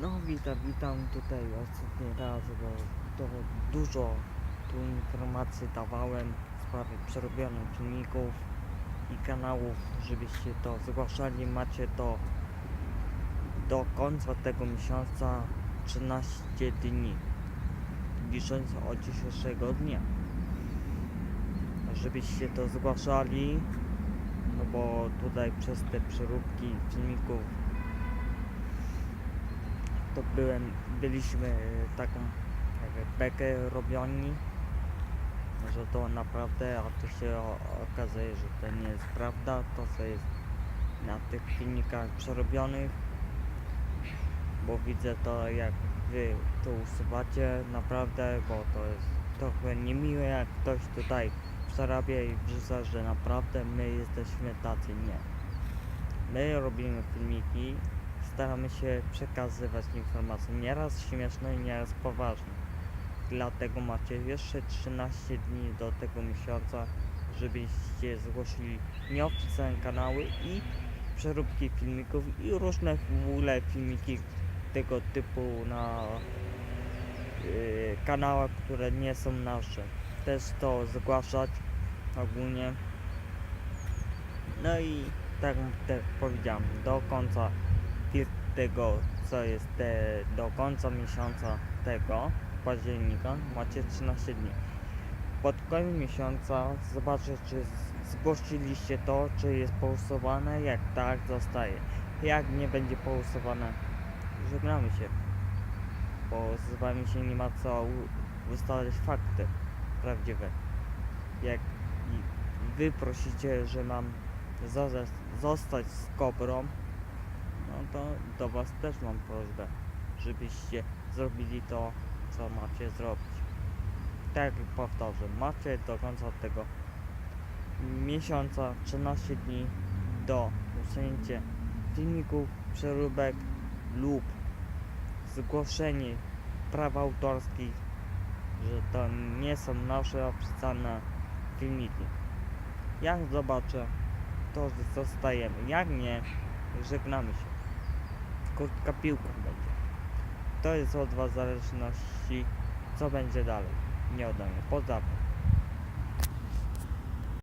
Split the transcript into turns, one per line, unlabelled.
No witam, witam tutaj ostatni raz, bo to dużo tu informacji dawałem w sprawie przerobionych filmików i kanałów, żebyście to zgłaszali. Macie to do końca tego miesiąca 13 dni, licząc od dzisiejszego dnia. Żebyście to zgłaszali, no bo tutaj przez te przeróbki filmików to byłem, byliśmy e, taką jakby bekę robioni, że to naprawdę, a tu się okazuje, że to nie jest prawda, to co jest na tych filmikach przerobionych, bo widzę to jak wy to usuwacie, naprawdę, bo to jest trochę niemiłe jak ktoś tutaj przerabia i wrzuca, że naprawdę my jesteśmy tacy, nie. My robimy filmiki, staramy się przekazywać informacje, nieraz śmieszne, nieraz poważne. Dlatego macie jeszcze 13 dni do tego miesiąca, żebyście zgłosili nieoficjalne kanały i przeróbki filmików i różne w ogóle filmiki tego typu na yy, kanałach, które nie są nasze. Też to zgłaszać ogólnie. No i tak powiedziałem, do końca tego, co jest te, do końca miesiąca tego, października, macie 13 dni. Pod koniec miesiąca zobaczę, czy zgłosiliście to, czy jest pousuwane, jak tak, zostaje. Jak nie będzie pousuwane, żegnamy się. Bo z wami się nie ma co ustalać fakty prawdziwe. Jak wy prosicie, że mam zostać z kobrą, to do Was też mam prośbę, żebyście zrobili to, co macie zrobić. Tak jak powtarzam, macie do końca tego miesiąca 13 dni do usunięcia filmików, przeróbek lub zgłoszenie praw autorskich, że to nie są nasze oficjalne filmiki. Jak zobaczę, to zostajemy. Jak nie, żegnamy się. Krótka piłka będzie. To jest od Was zależności, co będzie dalej. Nie ode mnie. Pozdrawiam.